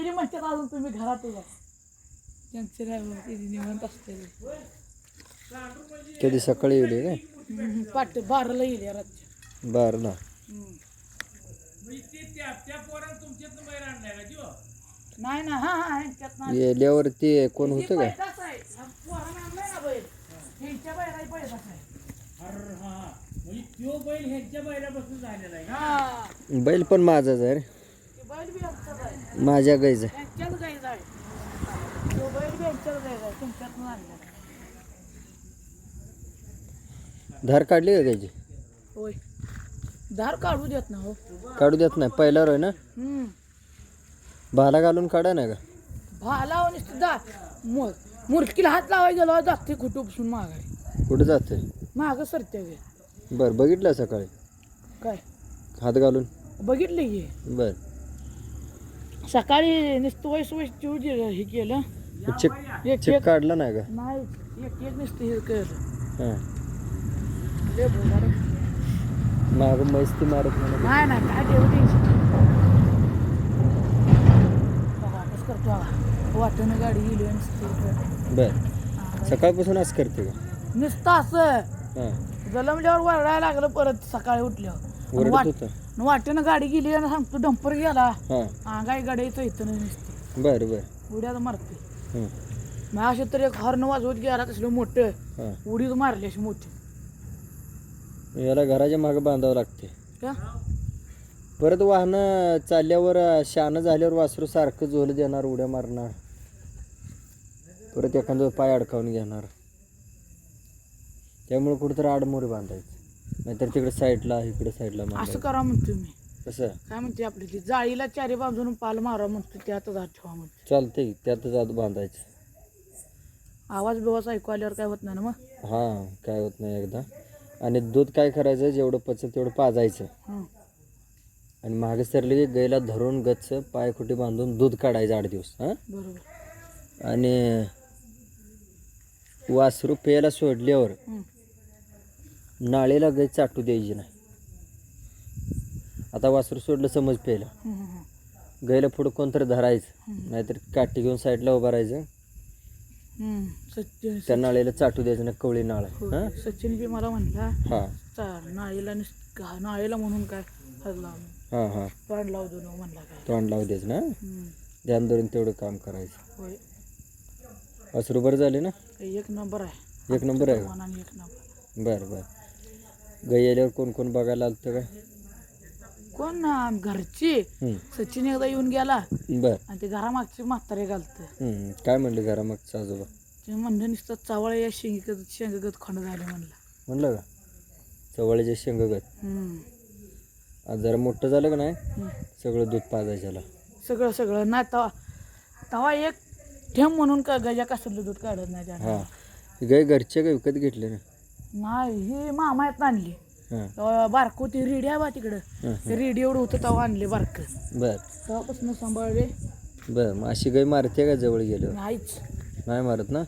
तरी म्हणतात अजून तुम्ही घरात या. त्यांचे काय ते निवांत असते कधी सकाळी येईल काय? पाट बाराला येईल या रात्री बरं ना. नाही ना हा हा येल्यावर ते कोण होतं काय? हा बैल. आहे. हा. बैल पण माझाच आहे रे. माझ्या आणला धार काढली का गायची होय. धार काढू देत ना हो. काढू देत नाही. पहिल्यावर आहे ना? भाला घालून काढा ना का भाला नुसतं दा मु- मुरकीला हात लावायला गेलो जाते कुठं उपसून मागाय कुठं जाते मागं सरते बरं बघितलं सकाळी? काय? हात घालून? बघितलं की. बर. सकाळी नुसतं वैस वैस चिव हे केलं. चिक एक चिक काढला नाही का? नाही एक एक नुसतं हे केलं. हां. लय भोगाड. माग मैस्ती मारत म्हणा नाही नाही काय ठेव टेन्शन वापस करतो. वाटेनं गाडी गेली आणि नुसतं बर. सकाळपासून असं करते का? नुसतं असं. हां. जलमल्यावर वरडायला लागलं परत सकाळी उठल्यावर. ओरडत वाट- होतं. वाटेनं गाडी गेली आणि सांगतो डंपर गेला. हां. हा गाडी गाडी येतो इथं नुसते बरं बरं. उड्यात मारते. हं, मग असे तर एक हॉर्न वाजवत गेला तसलं मोठं. हां. उडीत मारली अशी मोठी. याला घराच्या मागं बांधावं लागते. का? परत वाहनं चालल्यावर शानं झाल्यावर वासरू सारखं झोल देणार उड्या मारणार. परत एखादं पाय अडकावून घेणार. त्यामुळे कुठेतरी आडमोरी बांधायचं. नाहीतर तिकडे साईडला इकडे साईडला असं करा म्हणतो मी. कसं? काय म्हणते आपली? ती जाळीला चारी बाजून पाल मारा म्हणतो त्यातच हात ठेवा म्हणतो चालतंय त्यातच आत बांधायचं. आवाज बिवाज ऐकू आल्यावर काय होत नाही ना मग? हां काय होत नाही एकदा. आणि दूध काय करायचं जेवढं पचत तेवढं पाजायचं. हं. आणि मागे सरले की गाईला धरून गच्च पाय कुठे बांधून दूध काढायचं आठ दिवस हां? बरोबर. आणि वासरू प्यायला सोडल्यावर हं. नाळेला गाय चाटू द्यायची नाही. आता वासरू सोडलं समज प्यायला. गायला पुढं कोणतरी धरायचं. नाहीतर काठी घेऊन साईडला उभं राहायचं. सचिन त्या नाळेला चाटू द्यायचं ना कवळी नाळ आहे. सचिन बी मला म्हणला हां. नाळीला म्हणून काय हां हां. तोंड लावू देऊ म्हणला काय. तोंड लावू द्यायचं ना. ध्यान धरून तेवढं काम करायचं. होय. वासरू बरं झाले ना? एक नंबर आहे. एक नंबर आहे बरं बरं. गाई आल्यावर कोण कोण बघायला आलं होतं काय? कोण ना घरची. सचिन एकदा येऊन गेला. बरं. आणि ते घरामागची म्हातारे घालतं. काय म्हणले घरा मग आजोबा? ते म्हणलं नुसतं चावळ या शेंगगत शेंगगत खंड झाले म्हणलं. म्हणलं का? चवळीचे शेंगगत. हम्म. आज जरा मोठं झालं का नाही? हम्म. सगळं दूध पाजायच्याला सगळं सगळं. नाही तवा तवा एक ठेम म्हणून का गजा कसलं दूध काढत नाही हां. गाय घरचे काय विकत घेतले ना नाही ही मामा आहेत आणली. हां. बारको ती रेडी आहे बा तिकडं. हं, ते रेडी एवढं होतं तेव्हा आणले बारक. बरं. तेव्हापासून सांभाळले. बरं मग अशी गाय मारते का जवळ गेल्यावर? नाहीच. नाही मारत ना.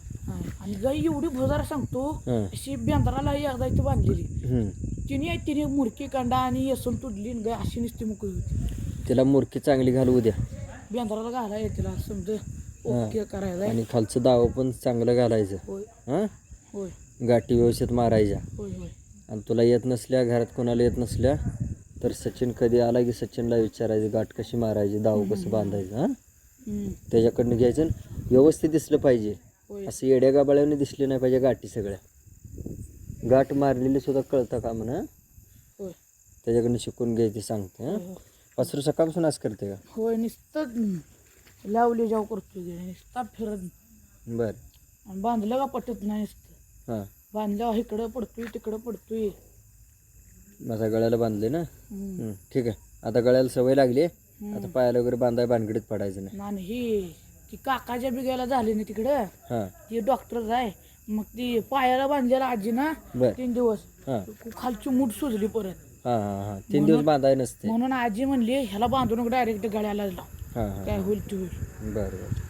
आणि गाई एवढी भोजार सांगतो हं, अशी बेंद्राला एकदा इथं बांधलेली. हं. तिने तिने मुरकी कांडा आणि येसून तुडली आणि गाय अशी नुसती मोकळी होती. तिला मुरकी चांगली घालू द्या बेंद्राला घाला येते समजा. ओके करायला. आणि खालचं दावं पण चांगलं घालायचं. होय. हां? होय. गाठी व्यवस्थित मारायच्या. होय होय. आणि तुला येत नसल्या घरात कोणाला येत नसल्या तर सचिन कधी आला की सचिनला विचारायचं गाठ कशी मारायची दाव कसं बांधायचं हां? हम्म. त्याच्याकडनं घ्यायचं आणि व्यवस्थित दिसलं पाहिजे. होय. असं येड्या गाबाळ्याने दिसली नाही पाहिजे गाठी सगळ्या. गाठ मारलेली सुद्धा कळतं का म्हणा? होय. त्याच्याकडनं शिकून घ्यायची सांगते हां? होय, होय. वासरू सकाळपासून असं करते का? होय नुसतं लावली जाऊ करतो नुसता फिरत. बरं. आणि बांधलं का पटत नाही नुसतं. हां. बांधल्यावर इकडं पडतोय तिकडं पडतोय. माझ्या गळ्याला बांधले ना? हम्म. हं, ठीक आहे. आता गळ्याला सवय लागली. आता पायाला वगैरे बांधाय भानगडीत पडायचं नाही. आणि ही ती काकाच्या बिगायला झाली ना तिकडं. हां. ती डॉक्टर आहे. मग ती पायाला बांधलेला आजी ना बरं. तीन दिवस हां. खालची मूठ सुजली परत. हां हां हां. तीन दिवस बांधाय नसते. म्हणून आजी म्हणली ह्याला बांधून डायरेक्ट गळ्याला लाव. हां हां काय होईल ते होईल. बरं बरं.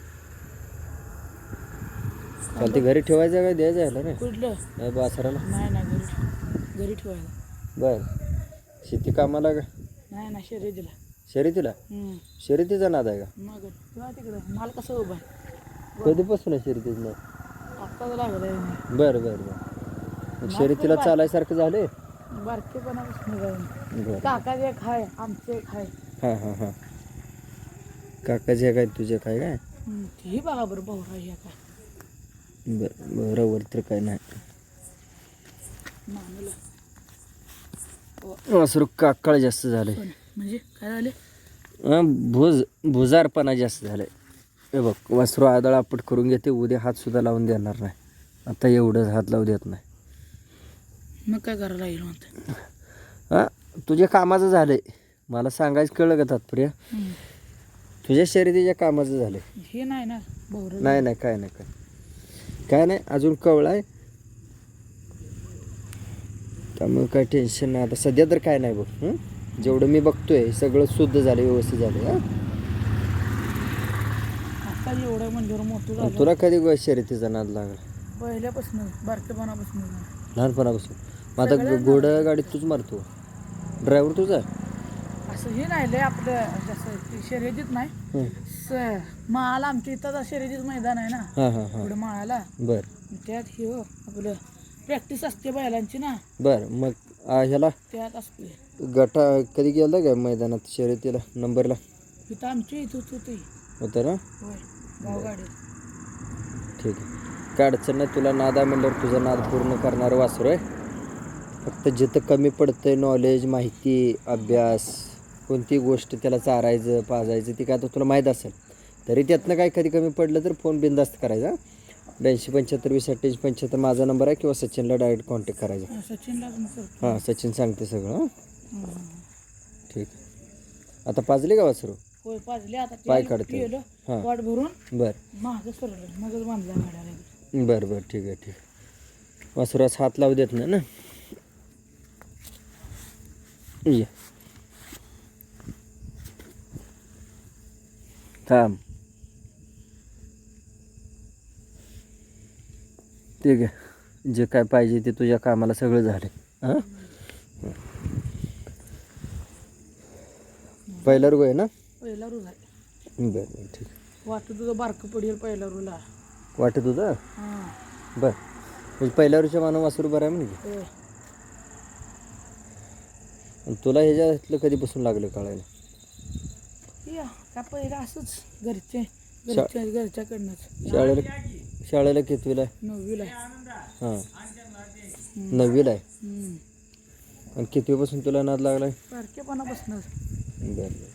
चालते घरी ठेवायचं काय? द्यायचं ह्याला रे. कुठलं? नाही बासराला नाही नाही घरी घरी ठेवायला. बरं. शेती कामाला का? नाही ना शर्यतीला. शर्यतीला. शर्यतीचा नाद आहे का? मग तुला तिकडं. माल कसं उभा आहे? कधीपासून आहे शर्यतीच नाही आत्ताच लागलाय. बरं बरं बरं. मग शर्यतीला चालायसारखं झाले बारकेपणापासून जाईन बरं काका एक आहे आमचे आहे हां हां हां. काकाचे काय तुझे काय काय? तेही बघा बरं भाऊ आहे काय बरं बरोबर तर काय नाही. वासरू काकाळ जास्त झाले म्हणजे काय झाले भुज भुजारपणा जास्त झाले हे बघ वासरू आदळ आपट करून घेते उद्या हात सुद्धा लावून देणार नाही. आता एवढंच हात लावू देत नाही. मग काय करायला म्हणते हां तुझ्या कामाचं झालंय. मला सांगायचं कळलं का तात्पर्य? तुझ्या शर्यतीच्या कामाचं झालंय. हे नाही ना नाही नाही काय नाही काय काय नाही अजून कवळा आहे. त्यामुळे काय टेन्शन नाही. आता सध्या तर काय नाही बघ? जेवढं मी बघतोय सगळं शुद्ध झालं व्यवस्थित झालं हां? एवढं झालं. तुला कधी शर्यतीचा नाद लागला? पहिल्यापासून बारकेपणापासून लहानपणापासून मग आता घोडं गाडी तूच मारतो. ड्रायव्हर तुझा असं हे नाही आपलं जसं शर्यतीत नाही. स- माळाला आमच्या इथं आता शर्यतीच मैदान आहे ना. हां हां हां. पुढे माळाला. बरं. त्यात हे हो आपलं प्रॅक्टिस असते बैलांची ना. बरं मग आ, ह्याला? त्यात असते. गटा कधी गेला का मैदानात शर्यतीला नंबरला? इथं आमच्या इथं होती. होतं ना? होय गावगाडी. ठीक आहे. काय अडचण नाही तुला नाद म्हणल्यावर तुझा नाद पूर्ण करणारं वासरू आहे फक्त जिथं कमी पडतंय नॉलेज माहिती अभ्यास कोणती गोष्ट त्याला चारायचं पाजायचं ती काय तर तुला माहीत असेल. तरी त्यातनं काय कधी कमी पडलं तर फोन बिंदास्त करायचा ब्याऐंशी पंच्याहत्तर वीस अठ्ठ्याऐंशी पंच्याहत्तर माझा नंबर आहे किंवा सचिनला डायरेक्ट कॉन्टॅक्ट करायचा. सचिनला पण करतो. हां सचिन सांगते सगळं हं? हं. ठीक आता पाजले का वासरू? होय पाजले. आता पाय काढते. पिलं, हां. भरून. बरं. सरलं मगच बरं बरं ठीक आहे ठीक आहे. वासुरास हात लावू देत नाही ना? ये. थांब ठीक आहे. जे काय पाहिजे ते तुझ्या कामाला सगळं झालं. हां? पहिला रुग आहे ना? पहिला रूल आहे. बरं बरं ठीक वाटत तुझं बारकं पडेल पहिला रूला. वाटत होतं? हां. बरं. म्हणजे पहिल्या वर्षी मानव वासरू बरं आहे म्हणजे तुला ह्याच्यातलं कधीपासून लागलं कळायला? या का पहिलं असंच घरचे घरच्या घरच्याकडनंच. शाळेला शाळेला कितवीला आहे? नववीला हां. नववीला आहे? हम्म. आणि कितवीपासून तुला नाद लागला आहे बारकेपणापासूनच बरं बरं.